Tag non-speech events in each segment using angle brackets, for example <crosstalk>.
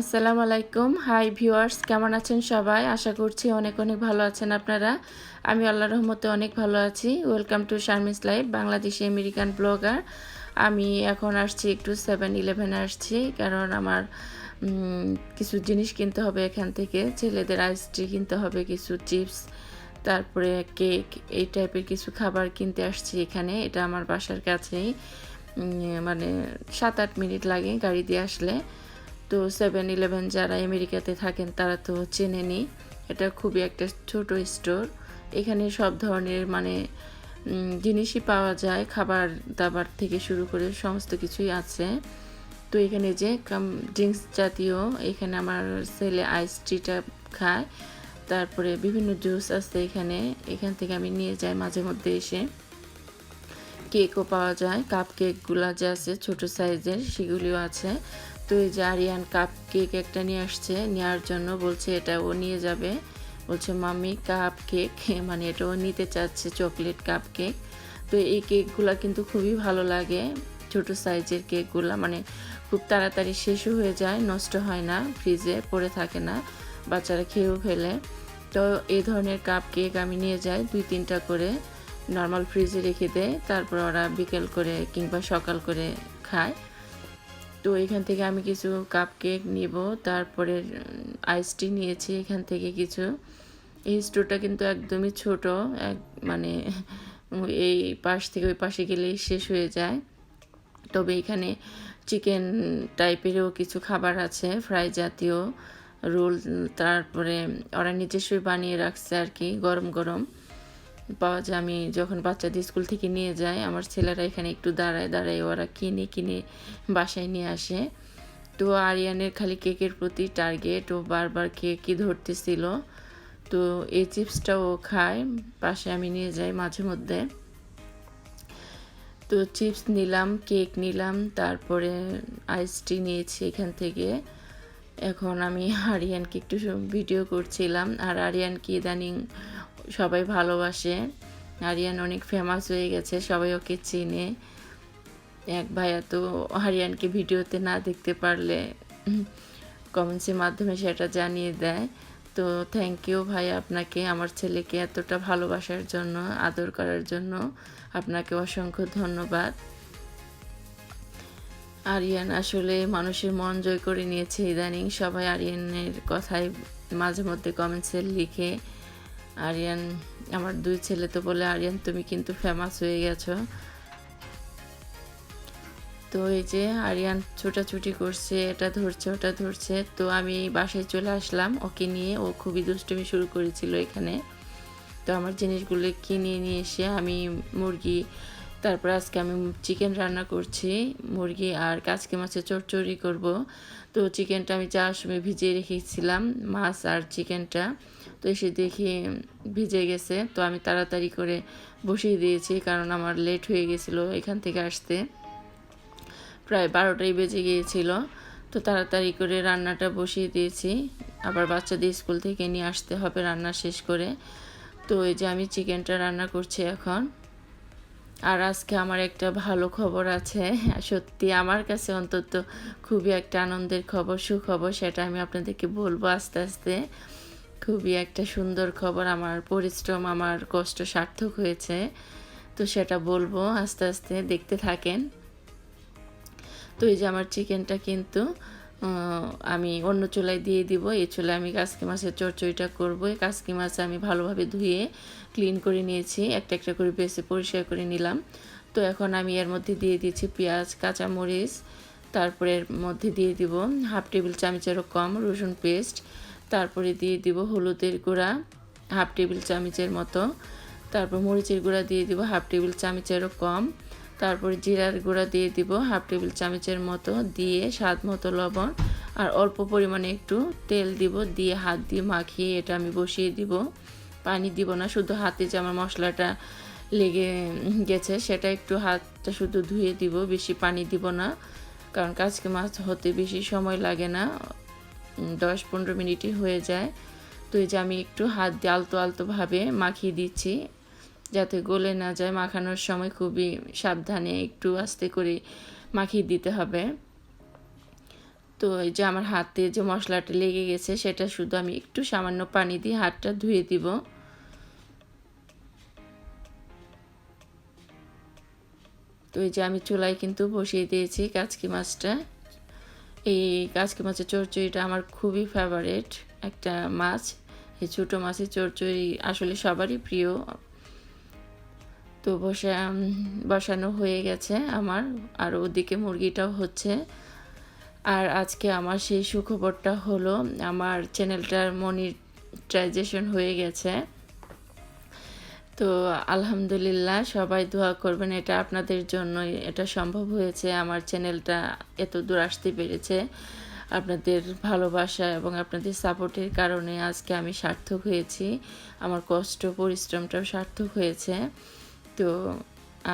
আসসালামু আলাইকুম। Hi viewers কেমন আছেন সবাই? আশা করছি অনেক অনেক ভালো আছেন আপনারা। আমি আল্লাহ রহমতে অনেক ভালো আছি। Welcome to Sharmi's life Bangladeshi American blogger আমি এখন আসছি একটু সেভেন ইলেভেনে আসছি, কারণ আমার কিছু জিনিস কিনতে হবে এখান থেকে। ছেলেদের আইসটি কিনতে হবে, কিছু চিপস তারপরে কেক এই টাইপের কিছু খাবার কিনতে আসছি এখানে। এটা আমার বাসার কাছেই মানে সাত আট মিনিট লাগে গাড়ি দিয়ে আসলে। তো সেভেন ইলেভেন যারা আমেরিকাতে থাকেন, তারা তো চেনেনি এটা খুবই একটা ছোট স্টোর এখানে সব ধরনের মানে জিনিসই পাওয়া যায়। খাবার দাবার থেকে শুরু করে সমস্ত কিছুই আছে। তো এখানে যে ড্রিঙ্কস জাতীয়, এখানে আমার ছেলে আইস টিটা খায়। তারপরে বিভিন্ন জুস আছে এখানে। এখান থেকে আমি নিয়ে যাই মাঝে মধ্যে এসে। কেকও পাওয়া যায়। কাপ কেকগুলো যে আছে, ছোট সাইজের সেগুলিও আছে। তো এই যে আরিয়ান কাপ কেক একটা নিয়ে আসছে নেওয়ার জন্য বলছে এটা ও নিয়ে যাবে। বলছে মাম্মি কাপ কেক মানে এটা ও নিতে চাচ্ছে চকলেট কাপ কেক তো এই কেকগুলো কিন্তু খুবই ভালো লাগে, ছোট সাইজের কেকগুলো মানে খুব তাড়াতাড়ি শেষও হয়ে যায়, নষ্ট হয় না ফ্রিজে পড়ে থাকে না, বাচ্চারা খেয়েও ফেলে। তো এই ধরনের কাপ কেক আমি নিয়ে যাই, দুই তিনটা করে নর্মাল ফ্রিজে রেখে দেয়। তারপর ওরা বিকেল করে কিংবা সকাল করে খায়। তো এখান থেকে আমি কিছু কাপ কেক নিব, তারপরে আইস টি নিয়েছি এখান থেকে কিছু। এই স্টোরটা কিন্তু একদমই ছোট, এক মানে <laughs> এই পাশ থেকে ওই পাশে গেলেই শেষ হয়ে যায়। তবে এখানে চিকেন টাইপেরও কিছু খাবার আছে ফ্রাই জাতীয় রোল তারপরে ওরা নিজস্বই বানিয়ে রাখছে আর কি, গরম গরম। পাওয়া যায় আমি যখন বাচ্চাদের স্কুল থেকে নিয়ে যাই, আমার ছেলেরা এখানে একটু দাঁড়ায় দাঁড়ায় ওরা কিনে কিনে বাসায় নিয়ে আসে। তো আরিয়ানের খালি কেকের প্রতি টার্গেট, ও বারবার কেকই ধরতেছিল। তো এই চিপসটাও খায় পাশে আমি নিয়ে যাই মাঝে মধ্যে। তো চিপস নিলাম, কেক নিলাম, তারপরে আইস টি নিয়েছি এখান থেকে। এখন আমি আরিয়ানকে একটু ভিডিও করছিলাম, আর আরিয়ানকে ইদানিং সবাই ভালোবাসে। আরিয়ান অনেক ফেমাস হয়ে গেছে, সবাই ওকে চিনে। এক ভাইয়া তো আরিয়ানকে ভিডিওতে না দেখতে পারলে কমেন্টসের মাধ্যমে সেটা জানিয়ে দেয়। তো থ্যাংক ইউ ভাই আপনাকে, আমার ছেলেকে এতটা ভালোবাসার জন্য, আদর করার জন্য আপনাকে অসংখ্য ধন্যবাদ। আরিয়ান আসলে মানুষের মন জয় করে নিয়েছে ইদানিং, সবাই আরিয়ানের কথাই মাঝে মধ্যে কমেন্টসে লিখে আরিয়ান, আমার দুই ছেলে তো বলে, আরিয়ান, তুমি কিন্তু ফেমাস হয়ে গেছো। তো এই যে আরিয়ান ছোটাছুটি করছে, এটা ধরছে, ওটা ধরছে। তো আমি বাসায় চলে আসলাম, ওকে নিয়ে। ও খুবই দুষ্টুমি শুরু করেছিল এখানে। তো আমার জিনিসগুলো কিনে নিয়ে এসে আমি মুরগি তারপর আজকে আমি চিকেন রান্না করছি, মুরগি আর কাচকে মাছের চড়চড়ি করব। তো চিকেনটা আমি যাওয়ার সময় ভিজিয়ে রেখেছিলাম, মাছ আর চিকেনটা। তো এসে দেখি ভিজে গেছে, তো আমি তাড়াতাড়ি করে বসিয়ে দিয়েছি কারণ আমার লেট হয়ে গেছিল এখান থেকে আসতে। প্রায় বারোটাই বেজে গিয়েছিল, তো তাড়াতাড়ি করে রান্নাটা বসিয়ে দিয়েছি। আবার বাচ্চাদের স্কুল থেকে নিয়ে আসতে হবে রান্না শেষ করে। তো এই যে আমি চিকেনটা রান্না করছি এখন। আর আজকে আমার একটা ভালো খবর আছে। সত্যি আমার কাছে অন্তত খুবই একটা আনন্দের খবর, সুখবর সেটা আমি আপনাদেরকে বলব আস্তে আস্তে। খুবই একটা সুন্দর খবর, আমার পরিশ্রম আমার কষ্ট সার্থক হয়েছে। তো সেটা বলব আস্তে আস্তে, দেখতে থাকেন। তো এই যে আমার চিকেনটা কিন্তু আমি অন্য চুলায় দিয়ে দিব। এই চুলায় আমি কাসকি মাছের চচ্চড়িটা করব। এই কাসকি মাছ আমি ভালোভাবে ধুয়ে ক্লিন করে নিয়েছি। একটা একটা করে বেছে পরিষ্কার করে নিলাম। তো এখন আমি এর মধ্যে দিয়ে দিয়েছি পেঁয়াজ, কাঁচামরিচ, তারপরে এর মধ্যে দিয়ে দিব হাফ টেবিল চামচেরও কম রসুন পেস্ট, তারপরে দিয়ে দিব হলুদের গুঁড়া, হাফ টেবিল চামচের মতো, তারপর মরিচের গুঁড়া দিয়ে দিব হাফ টেবিল চামচেরও কম। তারপর জিরার গুঁড়া দিয়ে দিব হাফ টেবিল চামচের মতো, দিয়ে স্বাদ মতো লবণ, আর অল্প পরিমাণে একটু তেল দিব, দিয়ে হাত দিয়ে মাখিয়ে এটা আমি বসিয়ে দিব। পানি দিব না, শুধু হাতে যে আমার মশলাটা লেগে গেছে, সেটা একটু হাতটা শুধু ধুয়ে দিব, বেশি পানি দিব না, কারণ কাজকে মাছ হতে বেশি সময় লাগে না দশ পনেরো মিনিটই হয়ে যায়। তো এই যে আমি একটু হাত দিয়ে আলতো আলতোভাবে মাখিয়ে দিচ্ছি। যাতে গলে না যায়, মাখানোর সময় খুবই সাবধানে একটু আস্তে করে মাখিয়ে দিতে হবে। তো এই যে আমার হাতে যে মশলাটা লেগে গেছে, সেটা শুধু আমি একটু সামান্য পানি দিয়ে হাতটা ধুয়ে দিব। তো এই যে আমি চুলায় কিন্তু বসিয়ে দিয়েছি কাচকি মাছটা। এই কাচকি মাছের চরচড়িটা আমার খুবই ফেভারেট একটা মাছ। এই ছোটো মাছের চরচড়ি আসলে সবারই প্রিয়। তো বসে বসানো হয়ে গেছে আমার। আর ওদিকে মুরগিটাও হচ্ছে। আর আজকে আমার সেই সুখবরটা হলো, আমার চ্যানেলটার মনিটাইজেশন হয়ে গেছে। তো আলহামদুলিল্লাহ, সবাই দোয়া করবেন, এটা আপনাদের জন্য এটা সম্ভব হয়েছে, আমার চ্যানেলটা এত দূর আসতে পেরেছে। আপনাদের ভালোবাসা এবং আপনাদের সাপোর্টের কারণে আজকে আমি সার্থক হয়েছি। আমার কষ্ট, পরিশ্রমটাও সার্থক হয়েছে। তো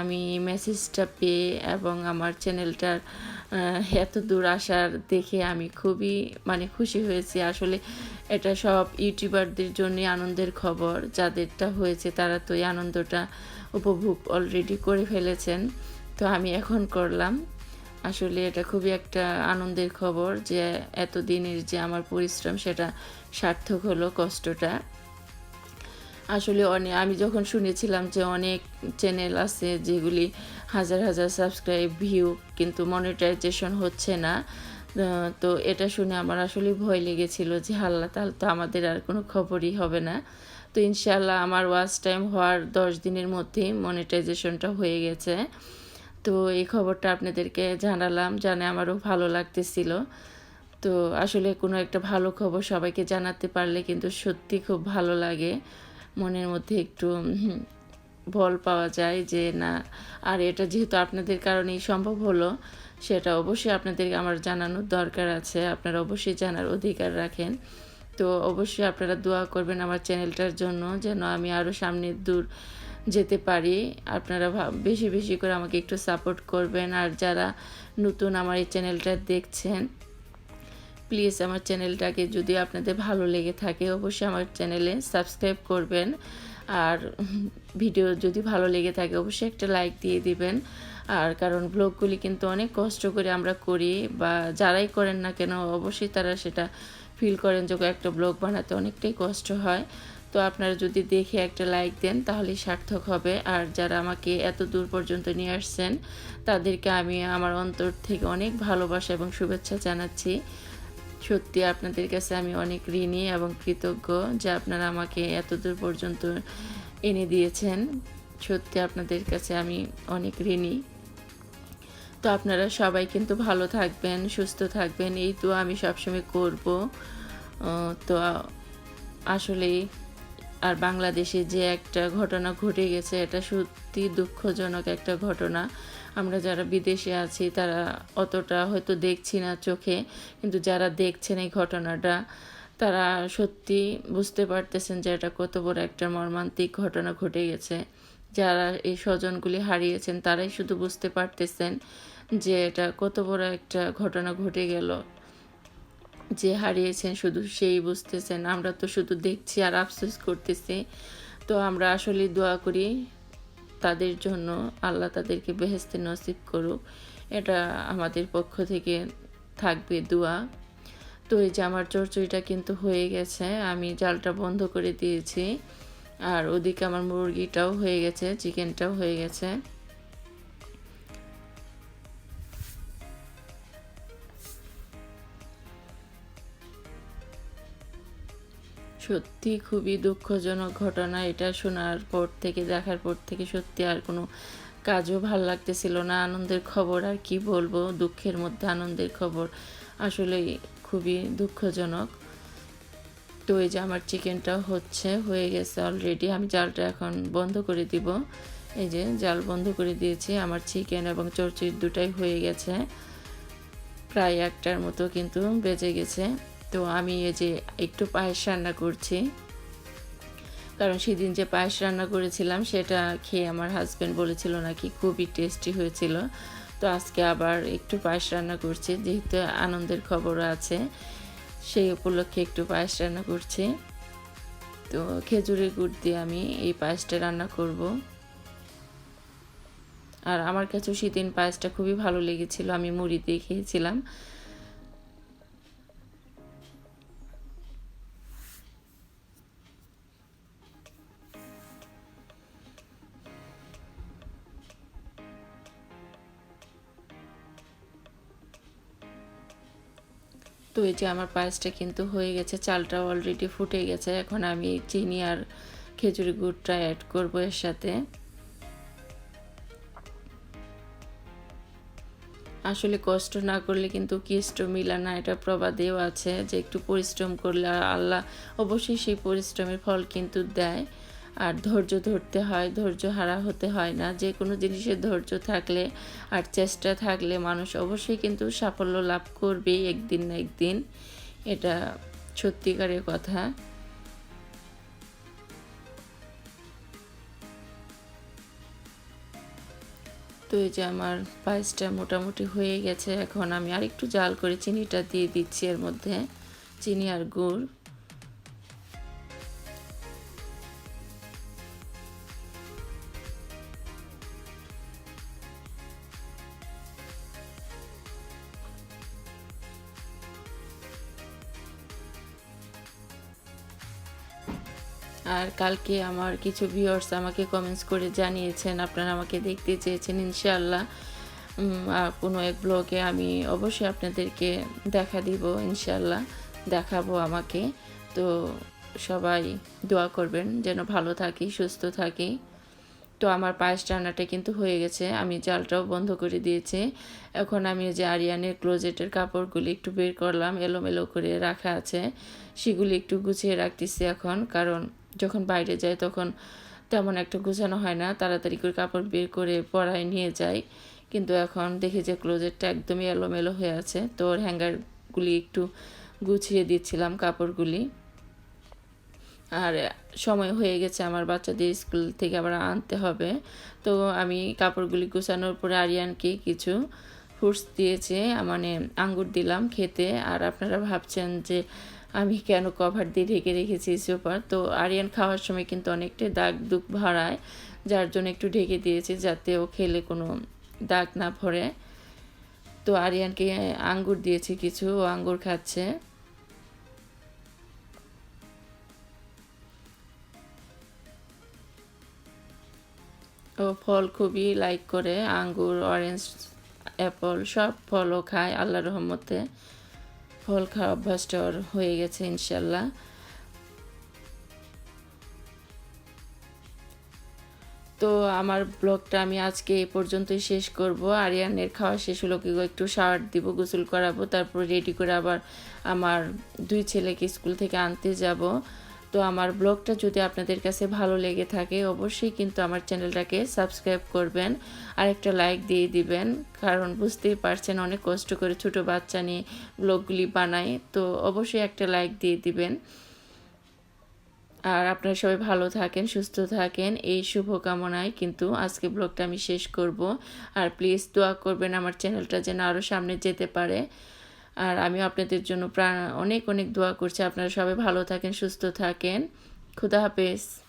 আমি মেসেজটা পেয়ে এবং আমার চ্যানেলটার এত দূর আসার দেখে আমি খুবই মানে খুশি হয়েছি। আসলে এটা সব ইউটিউবারদের জন্য আনন্দের খবর। যাদেরটা হয়েছে তারা তো এই আনন্দটা উপভোগ অলরেডি করে ফেলেছেন। তো আমি এখন করলাম। আসলে এটা খুবই একটা আনন্দের খবর যে এতদিনের যে আমার পরিশ্রম সেটা সার্থক হলো কষ্টটা। আসলে অনেক আমি যখন শুনেছিলাম যে অনেক চ্যানেল আছে যেগুলি হাজার হাজার সাবস্ক্রাইব ভিউ কিন্তু মনিটাইজেশন হচ্ছে না তো এটা শুনে আমার আসলে ভয় লেগেছিল যে আল্লাহ তাহলে তো আমাদের আর কোনো খবরই হবে না। তো ইনশাল্লাহ আমার ওয়াচ টাইম হওয়ার দশ দিনের মধ্যেই মনিটাইজেশনটা হয়ে গেছে। তো এই খবরটা আপনাদেরকে জানালাম, জানে আমারও ভালো লাগতেছিল। তো আসলে কোনো একটা ভালো খবর সবাইকে জানাতে পারলে কিন্তু সত্যি খুব ভালো লাগে। মনের মধ্যে একটু বল পাওয়া যায় যে, না, আর এটা যেহেতু আপনাদের কারণেই সম্ভব হলো, সেটা অবশ্যই আপনাদেরকে আমার জানানোর দরকার আছে। আপনারা অবশ্যই জানার অধিকার রাখেন। তো অবশ্যই আপনারা দোয়া করবেন আমার চ্যানেলটার জন্য যেন আমি আরও সামনে দূর যেতে পারি। আপনারা বেশি বেশি করে আমাকে একটু সাপোর্ট করবেন। আর যারা নতুন আমার এই চ্যানেলটা দেখছেন প্লিজ আমার চ্যানেলটাকে যদি আপনাদের ভালো লেগে থাকে, অবশ্যই আমার চ্যানেলে সাবস্ক্রাইব করবেন। আর ভিডিও যদি ভালো লেগে থাকে, অবশ্যই একটা লাইক দিয়ে দিবেন। আর কারণ ব্লগগুলি কিন্তু অনেক কষ্ট করে আমরা করি বা যারাই করেন না কেন, অবশ্যই তারা সেটা ফিল করেন যে একটা ব্লগ বানাতে অনেকটাই কষ্ট হয়। তো আপনারা যদি দেখে একটা লাইক দেন, তাহলেই সার্থক হবে। আর যারা আমাকে এত দূর পর্যন্ত নিয়ে আসছেন, তাদেরকে আমি আমার অন্তর থেকে অনেক ভালোবাসা এবং শুভেচ্ছা জানাচ্ছি। সত্যি আপনাদের কাছে আমি অনেক ঋণী এবং কৃতজ্ঞ যে আপনারা আমাকে এতদূর পর্যন্ত এনে দিয়েছেন। সত্যি আপনাদের কাছে আমি অনেক ঋণী। তো আপনারা সবাই কিন্তু ভালো থাকবেন, সুস্থ থাকবেন, এই তো আমি সবসময় করব। তো আসলেই আর বাংলাদেশে যে একটা ঘটনা ঘটে গেছে, এটা সত্যি দুঃখজনক একটা ঘটনা। আমরা যারা বিদেশে আছি, তারা অতটা হয়তো দেখছি না চোখে, কিন্তু যারা দেখছেন এই ঘটনাটা, তারা সত্যি বুঝতে পারতেছেন যে এটা কত বড় একটা মর্মান্তিক ঘটনা ঘটে গেছে। যারা এই স্বজনগুলি হারিয়েছেন, তারাই শুধু বুঝতে পারতেছেন যে এটা কত বড় একটা ঘটনা ঘটে গেল। যে হারিয়েছেন শুধু সেই বুঝতেছেন আমরা তো শুধু দেখছি আর আফসোস করতেছি। তো আমরা আসলে দোয়া করি তাদের জন্য, আল্লাহ তাদেরকে বেহেস্তে নসিব করুক। এটা আমাদের পক্ষ থেকে থাকবে দোয়া। তো এই যে আমার চরচড়িটা কিন্তু হয়ে গেছে, আমি জালটা বন্ধ করে দিয়েছি। আর ওদিকে আমার মুরগিটাও হয়ে গেছে, চিকেনটাও হয়ে গেছে। সত্যি খুবই দুঃখজনক ঘটনা। এটা শোনার পর থেকে, দেখার পর থেকে সত্যি আর কোনো কাজও ভালো লাগতেছিল না। আনন্দের খবর আর কি বলব? দুঃখের মধ্যে আনন্দের খবর আসলে খুবই দুঃখজনক। তো এই যে আমার চিকেনটা হচ্ছে, হয়ে গেছে অলরেডি আমি জালটা এখন বন্ধ করে দিব। এই যে জাল বন্ধ করে দিয়েছি, আমার চিকেন এবং চরচির দুটাই হয়ে গেছে। প্রায় একটার মতো কিন্তু বেজে গেছে। তো আমি এই যে একটু পায়েস রান্না করছি। কারণ সেদিন যে পায়েস রান্না করেছিলাম, সেটা খেয়ে আমার হাজব্যান্ড বলেছিল নাকি খুবই টেস্টি হয়েছিল। তো আজকে আবার একটু পায়েস রান্না করছি, যেহেতু আনন্দের খবরও আছে। সেই উপলক্ষে একটু পায়েস রান্না করছি। তো খেজুরের গুড় দিয়ে আমি এই পায়েসটা রান্না করব। আর আমার কাছেও সেদিন পায়েসটা খুবই ভালো লেগেছিল, আমি মুড়ি দিয়ে খেয়েছিলাম। তো এই যে আমার পায়েসটা কিন্তু হয়ে গেছে চালটা অলরেডি ফুটে গেছে। এখন আমি চিনি আর খেজুরি গুড়টা অ্যাড করব এর সাথে। আসলে কষ্ট না করলে কিন্তু কিষ্ট মিলা না এটা প্রবাদেও আছে যে একটু পরিশ্রম করলে আল্লাহ অবশ্যই সেই পরিশ্রমের ফল কিন্তু দেয়। আর ধৈর্য ধরতে হয়, ধৈর্য হারা হতে হয় না। যে কোনো জিনিসের ধৈর্য থাকলে আর চেষ্টা থাকলে মানুষ অবশ্যই কিন্তু সাফল্য লাভ করবেই একদিন না একদিন। এটা সত্যিকারের কথা। তো এই যে আমার পায়েসটা মোটামুটি হয়ে গেছে, এখন আমি আরেকটু জাল করে চিনিটা দিয়ে দিচ্ছি এর মধ্যে, চিনি আর গুড়। আর কালকে আমার কিছু ভিউয়ার্স আমাকে কমেন্টস করে জানিয়েছেন, আপনারা আমাকে দেখতে চেয়েছেন ইনশাআল্লাহ। কোনো এক ব্লগে আমি অবশ্যই আপনাদেরকে দেখা দিব ইনশাআল্লাহ, দেখাবো আমাকে। তো সবাই দোয়া করবেন যেন ভালো থাকি, সুস্থ থাকি। তো আমার পায়েস রান্নাটা কিন্তু হয়ে গেছে, আমি জালটাও বন্ধ করে দিয়েছি। এখন আমি যে আরিয়ানের ক্লোজেটের কাপড়গুলি একটু বের করলাম, এলোমেলো করে রাখা আছে। সেগুলি একটু গুছিয়ে রাখতেছি এখন, কারণ যখন বাইরে যায় তখন তেমন একটা গুছানো হয় না। তাড়াতাড়ি করে কাপড় বের করে পরায় নিয়ে যাই কিন্তু এখন দেখি যে ক্লোজেটটা একদমই এলোমেলো হয়ে আছে। তো ওর হ্যাঙ্গারগুলি একটু গুছিয়ে দিচ্ছিলাম কাপড়গুলি। আর সময় হয়ে গেছে আমার বাচ্চাদের স্কুল থেকে আবার আনতে হবে। তো আমি কাপড়গুলি গুছানোর পরে আরিয়ানকে কিছু ফ্রুটস দিয়েছে। মানে আঙ্গুর দিলাম খেতে। আর আপনারা ভাবছেন যে আমি কেন কভার দিয়ে ঢেকে রেখেছি সুপার তো আরিয়ান খাওয়ার সময় কিন্তু অনেকটাই দাগ দুঃখ ভরায় যার জন্য একটু ঢেকে দিয়েছি যাতে ও খেলে কোনো দাগ না ভরে তো আরিয়ানকে আঙ্গুর দিয়েছি কিছু, ও আঙ্গুর খাচ্ছে। ও ফল খুবই লাইক করে, আঙ্গুর অরেঞ্জ অ্যাপল সব ফলও খায় আল্লাহ রহমতে। ফল খাওয়া অভ্যাসটা হয়ে গেছে, ইনশাল্লাহ। তো আমার ব্লগটা আমি আজকে এ পর্যন্তই শেষ করব। আরিয়ানের খাওয়া শেষ হলো কি একটু শাওয়ার দিব, গোসল করাবো, তারপর রেডি করে আবার আমার দুই ছেলেকে স্কুল থেকে আনতে যাব। তো আমার ব্লগটা যদি আপনাদের কাছে ভালো লেগে থাকে, অবশ্যই কিন্তু আমার চ্যানেলটাকে সাবস্ক্রাইব করবেন আর একটা লাইক দিয়ে দিবেন। কারণ বুঝতেই পারছেন অনেক কষ্ট করে ছোট বাচ্চা নিয়ে ব্লগগুলি বানাই, তো অবশ্যই একটা লাইক দিয়ে দিবেন। আর আপনারা সবাই ভালো থাকেন, সুস্থ থাকেন, এই শুভকামনায় কিন্তু আজকে ব্লগটা আমি শেষ করব। আর প্লিজ দোয়া করবেন আমার চ্যানেলটা যেন আরও সামনে যেতে পারে। আর আমি আপনাদের জন্য প্রাণ অনেক অনেক দোয়া করছি। আপনারা সবাই ভালো থাকেন, সুস্থ থাকেন। খুদা হাফেজ।